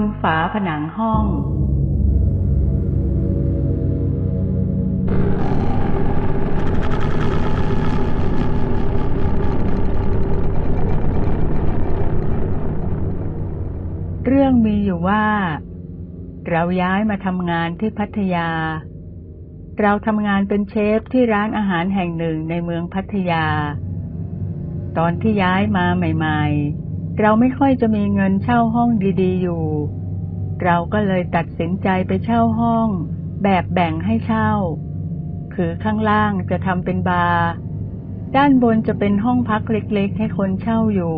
นฝาผนังห้อง เรื่องมีอยู่ว่า เราย้ายมาทำงานที่พัทยา เราทำงานเป็นเชฟที่ร้านอาหารแห่งหนึ่งในเมืองพัทยา ตอนที่ย้ายมาใหม่ ๆ เราไม่ค่อยจะมีเงินเช่าห้องดีๆอยู่ เราก็เลยตัดสินใจไปเช่าห้อง แบบแบ่งให้เช่า คือข้างล่างจะทำเป็นบาร์ ด้านบนจะเป็นห้องพักเล็กๆ ให้คนเช่าอยู่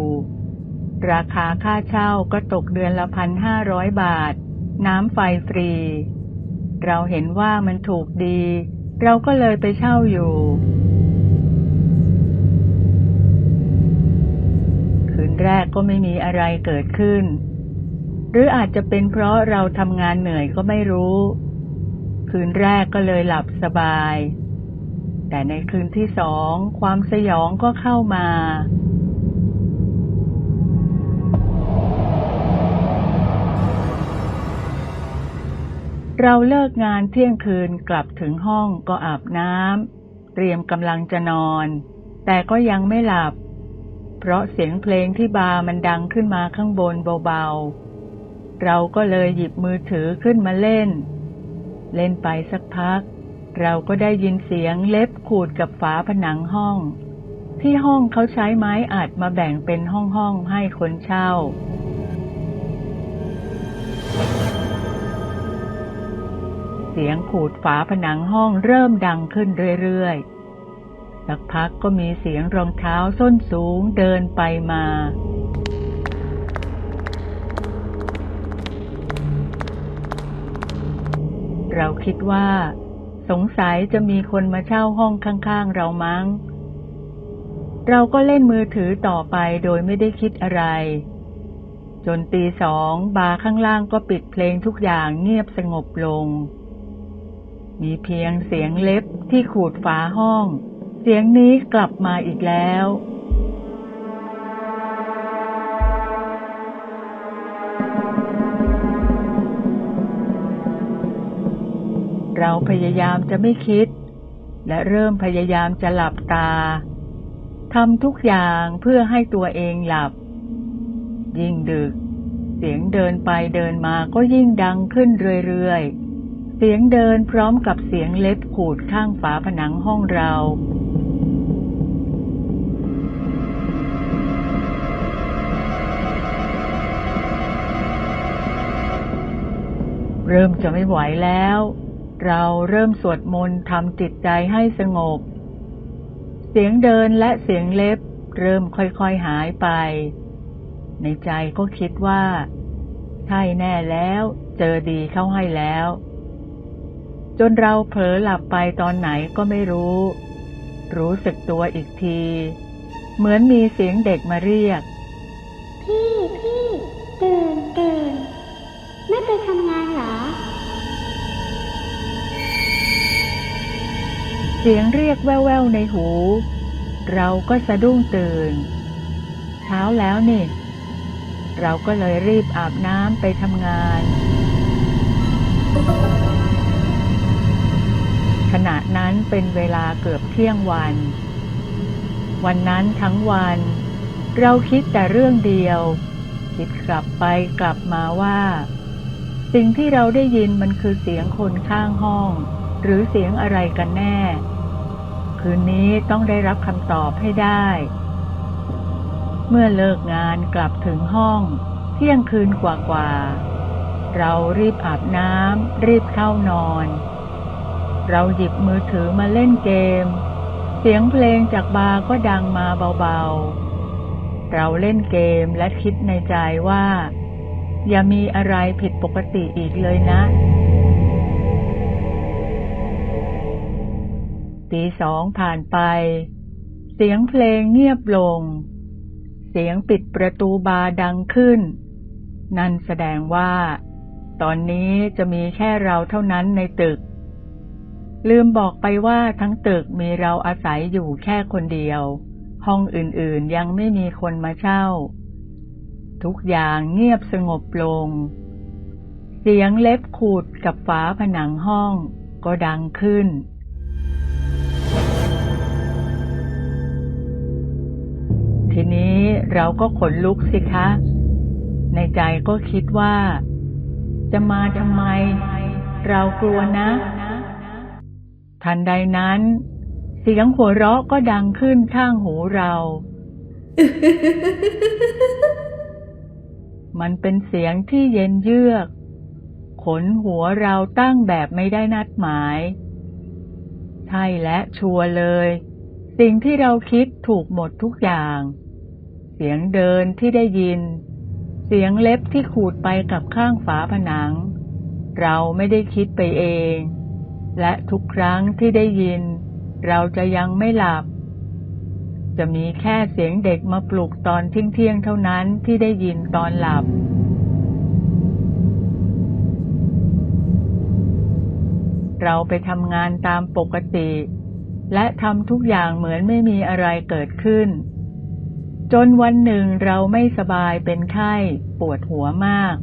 ราคาค่าเช่าก็ตกเดือนละพันห้าร้อยบาท น้ำไฟฟรี เราเห็นว่ามันถูกดี เราก็เลยไปเช่าอยู่ แรกก็ไม่มีอะไรเกิดขึ้น หรืออาจจะเป็นเพราะเราทำงานเหนื่อยก็ไม่รู้ คืนแรกก็เลยหลับสบาย แต่ในคืนที่สองความสยองก็เข้ามาเราเลิกงานเที่ยงคืนกลับถึงห้องก็อาบน้ำเตรียมกำลังจะนอน แต่ก็ยังไม่หลับ เพราะเสียงเพลงที่บาร์มันดังขึ้นมาข้างบนเบาๆ เราก็เลยหยิบมือถือขึ้นมาเล่น เล่นไปสักพัก เราก็ได้ยินเสียงเล็บขูดกับฝาผนังห้อง ที่ห้องเขาใช้ไม้อัดมาแบ่งเป็นห้องๆให้คนเช่าเสียงขูดฝาผนังห้องเริ่มดังขึ้นเรื่อยๆ สักพักก็มีเสียงรองเท้าส้นสูงเดินไปมา เราคิดว่า สงสัยจะมีคนมาเช่าห้องข้างๆเรามั้ง เราก็เล่นมือถือต่อไปโดยไม่ได้คิดอะไร จนตีสองบาร์ข้างล่างก็ปิดเพลงทุกอย่างเงียบสงบลง มีเพียงเสียงเล็บที่ขูดฝาห้อง เสียงนี้กลับมาอีกแล้วเราพยายามจะไม่คิด และเริ่มพยายามจะหลับตาทำทุกอย่างเพื่อให้ตัวเองหลับ ยิ่งดึก เสียงเดินไปเดินมาก็ยิ่งดังขึ้นเรื่อยๆ เสียงเดินพร้อมกับเสียงเล็บขูดข้างฝาผนังห้องเรา เริ่มจะไม่ไหวแล้ว เราเริ่มสวดมนต์ทำจิตใจให้สงบ เสียงเดินและเสียงเล็บเริ่มค่อยๆหายไป ในใจก็คิดว่า ใช่แน่แล้วเจอดีเข้าให้แล้ว จนเราเผลอหลับไปตอนไหนก็ไม่รู้ รู้สึกตัวอีกที เหมือนมีเสียงเด็กมาเรียก พี่พี่ตื่น เสียงเรียกแว่วๆในหู เราก็สะดุ้งตื่น เช้าแล้วนี่ เราก็เลยรีบอาบน้ำไปทำงาน ขณะนั้นเป็นเวลาเกือบเที่ยงวัน วันนั้นทั้งวัน เราคิดแต่เรื่องเดียว คิดกลับไปกลับมาว่า สิ่งที่เราได้ยินมันคือเสียงคนข้างห้องหรือเสียงอะไรกันแน่ คืนนี้ต้องได้รับคำตอบให้ได้ เมื่อเลิกงานกลับถึงห้อง เที่ยงคืนกว่าๆ เรารีบอาบน้ำรีบเข้านอน เราหยิบมือถือมาเล่นเกม เสียงเพลงจากบาร์ก็ดังมาเบาๆ เราเล่นเกมและคิดในใจว่า อย่ามีอะไรผิดปกติอีกเลยนะ ตีสองผ่านไป เสียงเพลงเงียบลง เสียงปิดประตูบาร์ดังขึ้น นั่นแสดงว่า ตอนนี้จะมีแค่เราเท่านั้นในตึก ลืมบอกไปว่าทั้งตึกมีเราอาศัยอยู่แค่คนเดียว ห้องอื่นๆยังไม่มีคนมาเช่า ทุกอย่างเงียบสงบลง เสียงเล็บขูดกับฝาผนังห้องก็ดังขึ้น ทีนี้เราก็ขนลุกสิคะ ในใจก็คิดว่า จะมาทำไม เรากลัวนะ ทันใดนั้น เสียงหัวเราะก็ดังขึ้นข้างหูเรา มันเป็นเสียงที่เย็นเยือก ขนหัวเราตั้งแบบไม่ได้นัดหมาย ใช่และชัวร์เลยสิ่งที่เราคิดถูกหมดทุกอย่าง สียงเดินที่ได้ยิน เสียงเล็บที่ขูดไปกับข้างฝาผนัง เราไม่ได้คิดไปเอง และทุกครั้งที่ได้ยิน เราจะยังไม่หลับ จะมีแค่เสียงเด็กมาปลุกตอนเที่ยงเท่านั้นที่ได้ยินตอนหลับเราไปทำงานตามปกติ และทำทุกอย่างเหมือนไม่มีอะไรเกิดขึ้น จนวันหนึ่งเราไม่สบายเป็นไข้ปวดหัวมาก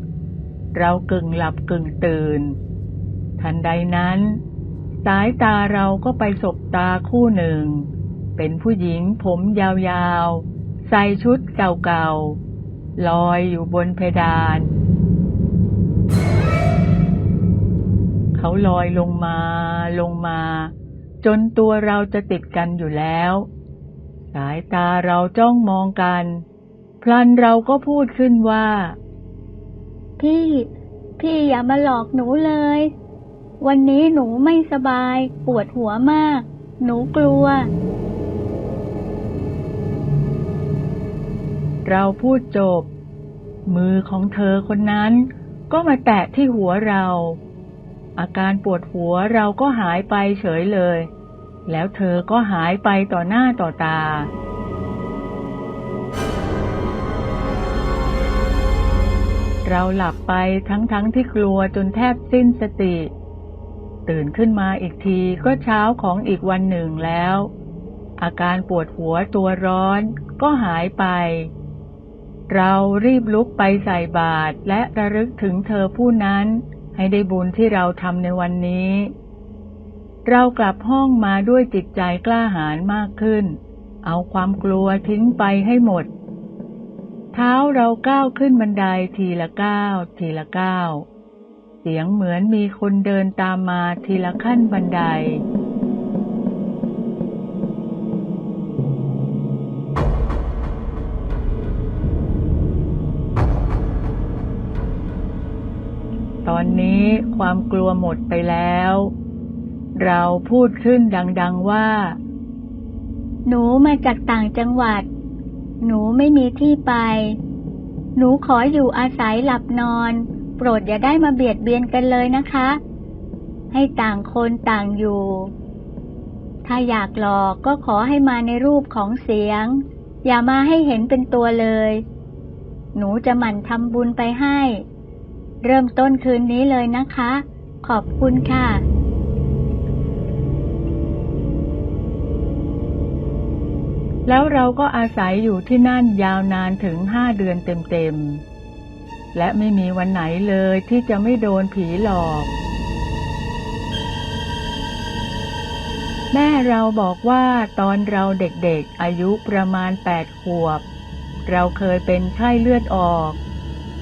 เรากึ่งหลับกึ่งตื่น ทันใดนั้น สายตาเราก็ไปสบตาคู่หนึ่ง เป็นผู้หญิงผมยาวๆ ใส่ชุดเก่าๆ ลอยอยู่บนเพดาน เขาลอยลงมาลงมา จนตัวเราจะติดกันอยู่แล้ว สายตาเราจ้องมองกัน พลันเราก็พูดขึ้นว่า พี่ พี่อย่ามาหลอกหนูเลย วันนี้หนูไม่สบาย ปวดหัวมาก หนูกลัว เราพูดจบ มือของเธอคนนั้นก็มาแตะที่หัวเรา อาการปวดหัวเราก็หายไปเฉยเลย แล้วเธอก็หายไปต่อหน้าต่อตา เราหลับไปทั้งๆทที่กลัวจนแทบสิ้นสติ ตื่นขึ้นมาอีกทีก็เช้าของอีกวันหนึ่งแล้ว อาการปวดหัวตัวร้อนก็หายไป เรารีบลุกไปใส่บาตรและระลึกถึงเธอผู้นั้น ให้ได้บุญที่เราทำในวันนี้ เรากลับห้องมาด้วยจิตใจกล้าหาญมากขึ้น เอาความกลัวทิ้งไปให้หมด เท้าเราก้าวขึ้นบันไดทีละก้าวทีละก้าวเสียงเหมือนมีคนเดินตามมาทีละขั้นบันได ตอนนี้ความกลัวหมดไปแล้ว เราพูดขึ้นดังๆว่า หนูมาจากต่างจังหวัด หนูไม่มีที่ไป หนูขออยู่อาศัยหลับนอน โปรดอย่าได้มาเบียดเบียนกันเลยนะคะ ให้ต่างคนต่างอยู่ ถ้าอยากหลอกก็ขอให้มาในรูปของเสียง อย่ามาให้เห็นเป็นตัวเลย หนูจะหมั่นทำบุญไปให้ เริ่มต้นคืนนี้เลยนะคะ ขอบคุณค่ะ แล้วเราก็อาศัยอยู่ที่นั่นยาวนานถึงห้าเดือนเต็มๆ และไม่มีวันไหนเลยที่จะไม่โดนผีหลอก แม่เราบอกว่าตอนเราเด็กๆ อายุประมาณแปดขวบ เราเคยเป็นไข้เลือดออก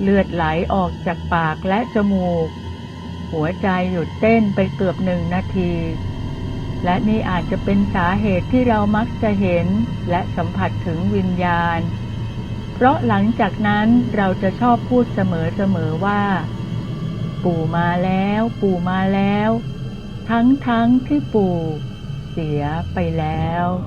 เลือดไหลออกจากปากและจมูก หัวใจหยุดเต้นไปเกือบหนึ่งนาที และนี่อาจจะเป็นสาเหตุที่เรามักจะเห็นและสัมผัสถึงวิญญาณ เพราะหลังจากนั้นเราจะชอบพูดเสมอๆว่า ปู่มาแล้ว ปู่มาแล้ว ทั้งๆทที่ปู่ เสียไปแล้ว「